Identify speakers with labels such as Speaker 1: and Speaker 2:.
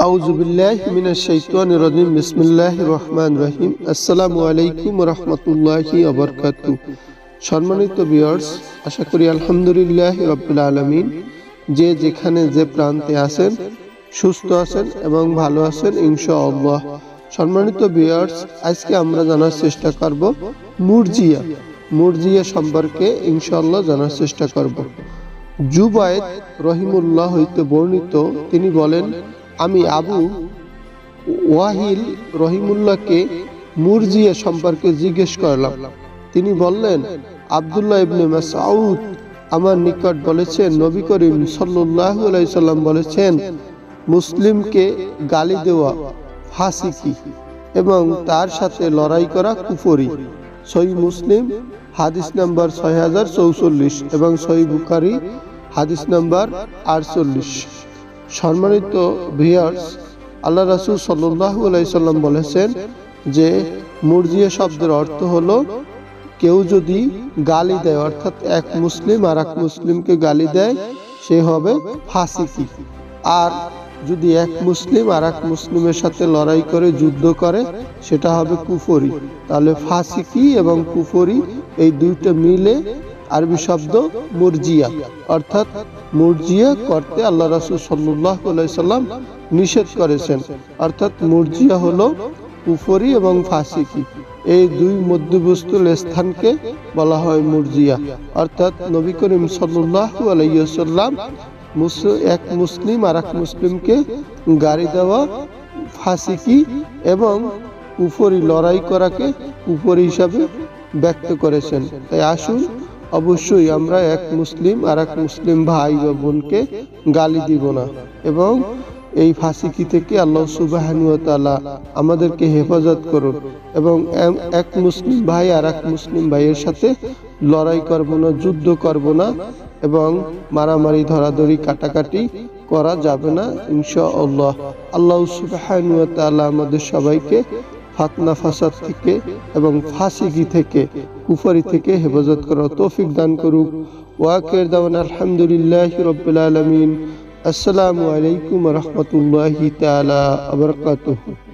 Speaker 1: রহমানির রহিম। আশা করি আলহামদুলিল্লাহি আলামিন। যে যেখানে যে প্রান্তে আছেন, সুস্থ আছেন এবং ভালো আছেন, ইনশাআল্লাহ। সম্মানিত ভিউয়ার্স, আজকে আমরা জানার চেষ্টা করব মুরজিয়া। মুরজিয়া সম্পর্কে ইনশাআল্লাহ জানার চেষ্টা করব। জুবায়েদ রহিমুল্লাহ হইতে বর্ণিত, তিনি বলেন আমি আবু ওয়াহিল রহিমুল্লাহকে মুরজিয়া সম্পর্কে জিজ্ঞেস করলাম। তিনি বললেন, আব্দুল্লাহ ইবনে মাসউদ আমার নিকট বলেছেন, নবী করিম সাল্লাল্লাহু আলাইহি সাল্লাম বলেছেন, মুসলিমকে গালি দেওয়া ফাসিকি এবং তার সাথে লড়াই করা কুফরি। সহি মুসলিম, হাদিস নাম্বার ছয় হাজার চৌচল্লিশ এবং সহি বুখারি, হাদিস নাম্বার আটচল্লিশ। সম্মানিত ভিয়ার্স আল্লাহ রাসুল সাল্লাহু আলাইসাল্লাম বলেছেন যে মুরজিয়া শব্দের অর্থ হলো কেউ যদি গালি দেয়, অর্থাৎ এক মুসলিম আর এক মুসলিমকে গালি দেয়, সে হবে ফাঁসিকি। আর যদি এক মুসলিম আর এক মুসলিমের সাথে লড়াই করে, যুদ্ধ করে, সেটা হবে কুফরি। তাহলে ফাঁসিকি এবং কুফরি এই দুইটা মিলে আরবি শব্দ মুরজিয়া, অর্থাৎ মুরজিয়া করতে আল্লাহ রাসুল সাল্লাহ সাল্লাম নিষেধ করেছেন। অর্থাৎ মুরজিয়া হলো কুফরি এবং ফাসিকি। এই দুই মধ্যবস্তুর স্থানকে বলা হয় মুরজিয়া। অর্থাৎ নবী করিম সাল্লাহ আলাইসাল্লাম এক মুসলিম আর এক মুসলিমকে গাড়ি দেওয়া ফাসিকি এবং কুফরি লড়াই করাকে কুফরি হিসাবে ব্যক্ত করেছেন। তাই আসুন অবশ্যই আমরা এক মুসলিম আর এক মুসলিম ভাই বা বোনকে গালি দিব না। এবং এই ফাঁসিকি থেকে আল্লাহ সুবাহানুতালা আমাদেরকে হেফাজত করুন এবং এক মুসলিম ভাই আর এক মুসলিম ভাইয়ের সাথে লড়াই করব না, যুদ্ধ করব না এবং মারামারি, ধরাধরি, কাটাকাটি করা যাবে না ইনশা আল্লাহ আল্লাহ আমাদের সবাইকে ফাতনা ফাসাদ থেকে এবং ফাঁসিকি থেকে, কুফরি থেকে হেফাজত করার তৌফিক দান করুক। ওয়াকের দাওয়ান, আলহামদুলিল্লাহ রবিল আলমিন। আসসালামু আলাইকুম রহমতুল্লাহ তালা আবরকাতুহ